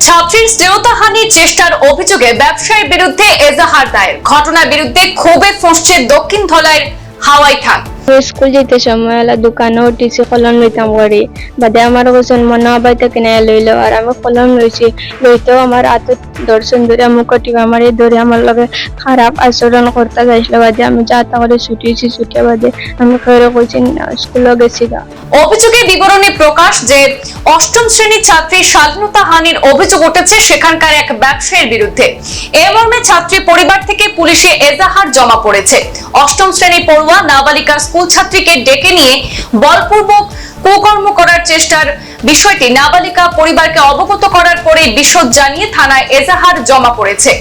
ছাত্রীর শ্রেয়তাহানির চেষ্টার অভিযোগে ব্যবসায়ীর বিরুদ্ধে এজাহার দায়ের। ঘটনার বিরুদ্ধে ক্ষোভে ফসছে দক্ষিণ ধলাইয়ের হাওয়াই ঠাক স্কুল যেতে সময় এলা দোকানে উঠিছি কলম লইতাম করি বাদে আমার ওজন মনে হবাইতে কিনে লইলো, আর আমি কলম লইছি। লইতেও আমার হাতত দর্শন ধরে মুখটি আমার এই ধরে আমার লগে খারাপ আচরণ করতে যাইছিল। বাদে আমি যা তা করে ছুটিয়েছি ছুটে বাদে আমি খেয়ে কইছি স্কুলে গেছি গা। অভিযোগের বিবরণে প্রকাশ যে অষ্টম শ্রেণির ছাত্রী স্বাধীনতা হানির অভিযোগ উঠেছে সেখানকার এক ব্যবসায়ীর বিরুদ্ধে। এ মর্মে ছাত্রী পরিবার থেকে পুলিশে এজাহার জমা পড়েছে। অষ্টম শ্রেণি পড়ুয়া নাবালিকা ছাত্রীকে ডেকে নিয়ে বলপূর্বক কুকর্ম করার চেষ্টার বিষয়টি নাবালিকা পরিবারকে অবগত করার পরে বিশদ জানিয়ে থানায় এজাহার জমা পড়েছে।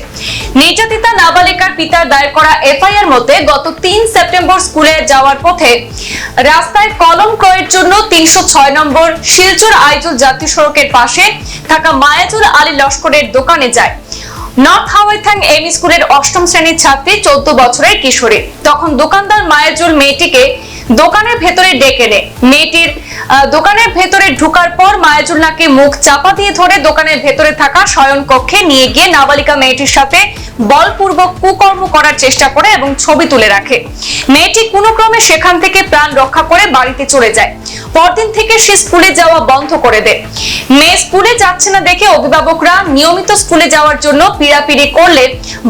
নির্যাতিতা নাবালিকার পিতার দায়ের করা এফআইআর মতে গত তিন সেপ্টেম্বর স্কুলে যাওয়ার পথে রাস্তায় কলম ক্রয়ের জন্য তিনশো ছয় নম্বর শিলচর আইজুল জাতীয় সড়কের পাশে থাকা মায়াজুল আলী লস্করের দোকানে যায়। নর্থ হাওয়াইথাং এম স্কুলের অষ্টম শ্রেণির ছাত্রী, চোদ্দ বছরের কিশোরী। তখন দোকানদার মায়াজুল মেয়েটিকে দোকানের ভেতরে ডেকে নেয়। মেয়েটির দোকানের ভেতরে ঢুকার পর মায়াজুল নাকি মুখ চাপা দিয়ে ধরে দোকানের ভেতরে থাকা শয়ন কক্ষে নিয়ে গিয়ে নাবালিকা মেয়েটির সাথে বলপূর্বক কুকর্ম করার চেষ্টা করে এবং ছবি তুলে রাখে। মেয়েটি কোনো ক্রমে সেখান থেকে প্রাণ রক্ষা করে বাড়িতে চলে যায়। পরদিন থেকে সে স্কুলে যাওয়া বন্ধ করে দেয়। মেয়ে স্কুলে যাচ্ছে না দেখে অভিভাবকরা নিয়মিত স্কুলে যাওয়ার জন্য পিড়াপিড়ি করলে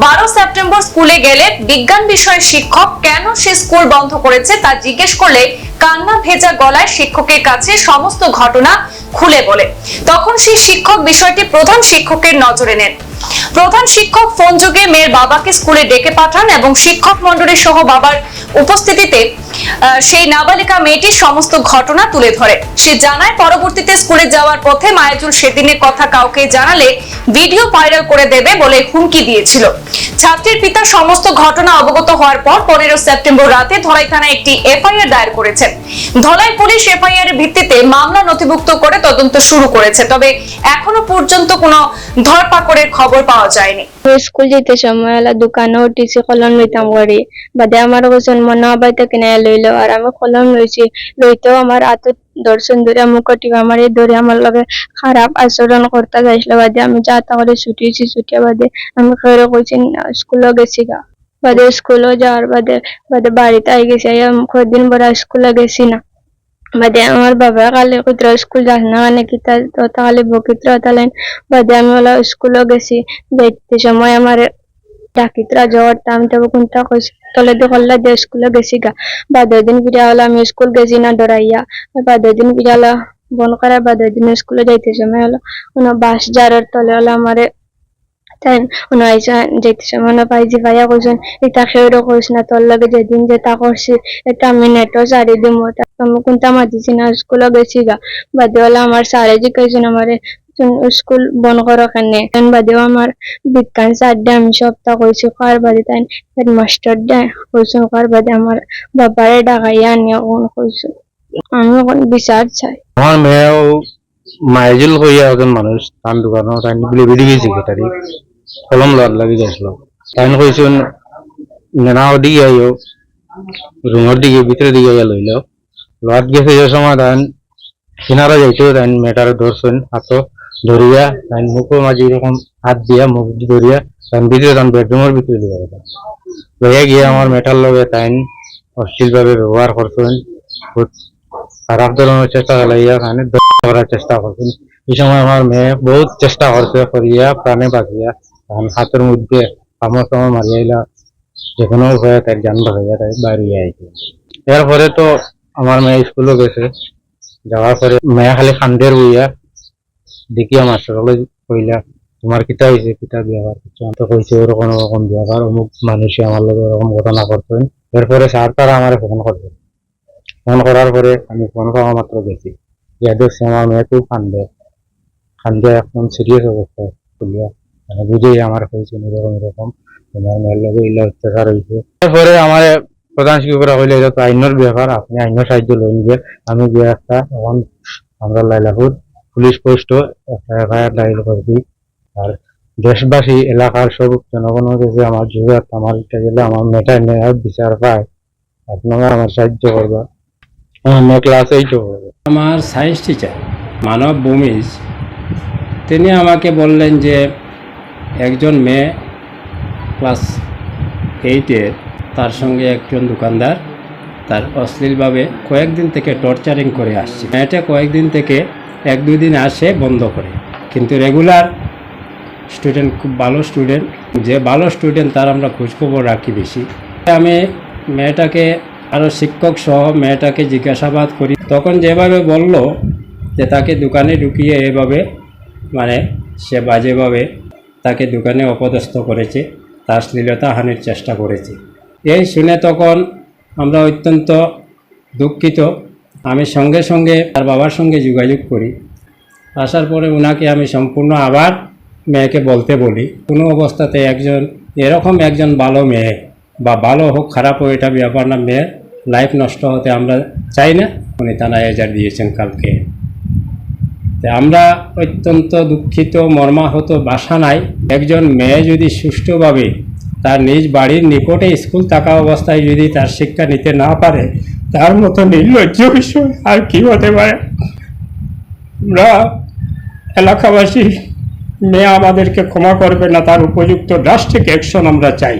বারো সেপ্টেম্বর স্কুলে গেলে বিজ্ঞান বিষয়ের শিক্ষক কেন সে স্কুল বন্ধ করেছে তা জিজ্ঞেস করলে কান্না ভেজা গলায় শিক্ষকের কাছে সমস্ত ঘটনা খুলে বলে। তখন সেই শিক্ষক বিষয়টি প্রধান শিক্ষকের নজরে নেন। প্রধান শিক্ষক ফোন যোগে মেয়ের বাবাকে স্কুলে ডেকে পাঠান এবং শিক্ষক মন্ডলী সহ বাবার উপস্থিতিতে সেই নাবালিকা মেয়েটির সমস্ত ঘটনা তুলে ধরে। সে জানায়, পরবর্তীতে স্কুলে যাওয়ার পথে মায়াজুল সেদিনের কথা কাউকে জানালে ভিডিও ভাইরাল করে দেবে বলে হুমকি দিয়েছিল। ছাত্রীর পিতা সমস্ত ঘটনা অবগত হওয়ার পর পনেরো সেপ্টেম্বর রাতে ধলাই থানায় একটি এফআইআর দায়ের করেছেন। ধলাই পুলিশ এফআইআর এর ভিত্তিতে মামলা নথিভুক্ত করে তদন্ত শুরু করেছে, তবে এখনও পর্যন্ত কোনো ধরপাকড়ের খবর পাওয়া যায়নি। স্কুল যেতে সময় এলা দোকানে উঠিছি, কলম লইতাম করি বাদে আমার ওজন মনে হবাইতে কিনে লইলো, আর আমি কলম লইছি। লইতেও আমার আত দর্শন ধরে মুখটি আমার এই ধরে আমার লগে খারাপ আচরণ করতে যাইছিল। বাদে আমি যা তা করে ছুটিয়েছি ছুটে বাদে আমি খেয়ে কইছি স্কুলে গেছি গা। বাদে স্কুলে যাওয়ার বাদে বাদে বাড়িতে আই গেছি আইয়া কদিন বড় স্কুলে গেছি না। বাদে আমার বাবা কালে কুতরা স্কুল যাস না মানে কি, তা কালে বকিত্র তালেন। বাদে আমি ওলা স্কুলে গেছি যাইতে সময় আমার ডাকিত্রা জ্বর, তাম তবে কোনটা কইস তলে তো কল্লা যে স্কুলে গেছি গা। বাদে দিন ফিরে হলো আমি স্কুল গেছি না ডরাইয়া। বাদে দিন ফিরে হলো বন করার বাদে দিন স্কুলে যাইতে সময় হলো কোনো বাস যারের তলে হলো আমারে তাই উনো আইসা যাইতে সময় উনো পাইজি ভাইয়া কইছেন এটা খেয়েরও কইস না তোর লগে যেদিন যেটা করছি এটা আমি নেটও সারি দিম আমি কোনটা মাতিছি না স্কুলে গেছি গা। বাদে হলো আমার স্যারে জিজ্ঞাসেন আমারে স্কুল বন্ধ করো কেনে এখন বাদেও আমার বিজ্ঞান স্যার ডে আমি সপ্তাহ কইছি কার বাদে তাই হেডমাস্টার ডে কইছো কার বাদে আমার বাবারে ডাকাইয়া কোন কইছো আমি এখন বিচার চাই। আমার মেয়েও মাইজুল হইয়া একজন মানুষ তার দোকানও তাই বলে বেরিয়ে গেছে সেটারি কলম লওয়ার লাগি গেছিল। তাই কইছেন, নেনা ওদিকে আইও, রুমের দিকে ভিতরে দিকে গিয়ে লইল লওয়ার গেছে যে সময় তাই কিনারা যাইতো তাই মেয়েটারে ধরছেন, হাত ধরিয়া তাই মুখের মাঝে এরকম হাত দিয়া, মুখ ধরিয়া তাই ভিতরে তাই বেডরুমের ভিতরে দিয়ে গেল। লইয়া গিয়ে আমার মেয়েটার লগে তাই অশ্লীল ভাবে ব্যবহার করছেন। খারাপ ধরনের চেষ্টা চালাইয়া খানে করার চেষ্টা করছেন এই সময় আমার মেয়ে বহুত চেষ্টা করছে করিয়া, প্রাণে বাঁচিয়া। তখন হাতের মধ্যে কামড় টামড় মারিয়াইলা যে কোনো উপায়ে তাই জান বাঁচাইয়া তাই বাইরে আইছে। এরপরে তো আমার মেয়ে স্কুলে গেছে। যাওয়ার পরে মেয়ে খালি খান্দের বইয়া দেখিয়া মাস্টার কইলা, তোমার কিতা হয়েছে কিতা বিয়াবার কিছু তো কইছে, ওরকম ওরকম বিয়াবার অমুক মানুষে আমার লগে ওরকম ঘটনা করতেন এরপরে স্যার তারা আমার ফোন করবে ফোন করার পরে আমি ফোন পাওয়া মাত্র গেছি। ইয়া দেখছি আমার মেয়ে খুব কান্দে। কান্দে একদম সিরিয়াস অবস্থায় খুলিয়া মানে বুঝেই আমার হয়েছে এরকম এরকম। তোমার মেয়ের লগে ইলা অত্যাচার হয়েছে। তারপরে আমার প্রধান শিক্ষকরা হইলে এটা তো আইনের ব্যাপার, আপনি আইনের সাহায্য লইন গিয়ে। আমি গিয়ে একটা এখন আমরা লাইলাপুর পুলিশ পোস্ট একটা এফআইআর দায়ের করছি আর দেশবাসী, এলাকার সব জনগণের কাছে আমার জরুরত আমার গেলে আমার মেয়েটা ন্যায় বিচার পায়। আপনারা আমার সাহায্য করবা। আমার ক্লাস এইট করবে আমার সায়েন্স টিচার মানব ভূমিজ, তিনি আমাকে বললেন যে একজন মেয়ে ক্লাস এইটের তার সঙ্গে একজন দোকানদার, তার অশ্লীলভাবে কয়েকদিন থেকে টর্চারিং করে আসছে। মেয়েটা কয়েকদিন থেকে এক দুই দিন আসে বন্ধ করে। কিন্তু রেগুলার স্টুডেন্ট খুব ভালো স্টুডেন্ট যে ভালো স্টুডেন্ট তার আমরা খোঁজখবর রাখি বেশি। আমি মেয়েটাকে আরও শিক্ষক সহ মেয়েটাকে জিজ্ঞাসাবাদ করি। তখন যেভাবে বলল যে তাকে দোকানে ঢুকিয়ে এভাবে মানে সে বাজেভাবে তাকে দোকানে অপদস্থ করেছে, তার শ্লীলতা হানির চেষ্টা করেছে। এই শুনে তখন আমরা অত্যন্ত দুঃখিত। আমি সঙ্গে সঙ্গে তার বাবার সঙ্গে যোগাযোগ করি। আসার পরে ওনাকে আমি সম্পূর্ণ আবার মেয়েকে বলতে বলি। কোনো অবস্থাতে একজন, এরকম একজন ভালো মেয়ে বা ভালো হোক, খারাপ হোক, এটা ব্যাপার না। মেয়ের লাইফ নষ্ট হতে আমরা চাই না। উনি থানায় এজার দিয়েছেন কালকে। আমরা অত্যন্ত দুঃখিত, মর্মাহত, বাসা নাই। একজন মেয়ে যদি সুষ্ঠুভাবে তার নিজ বাড়ির নিকটে স্কুল থাকা অবস্থায় যদি তার শিক্ষা নিতে না পারে, তার মতো নির্লজ্জ বিষয় আর কি হতে পারে? আমরা এলাকাবাসী, মেয়ে আমাদেরকে ক্ষমা করবে না, তার উপযুক্ত ড্রাস্টিক অ্যাকশন আমরা চাই।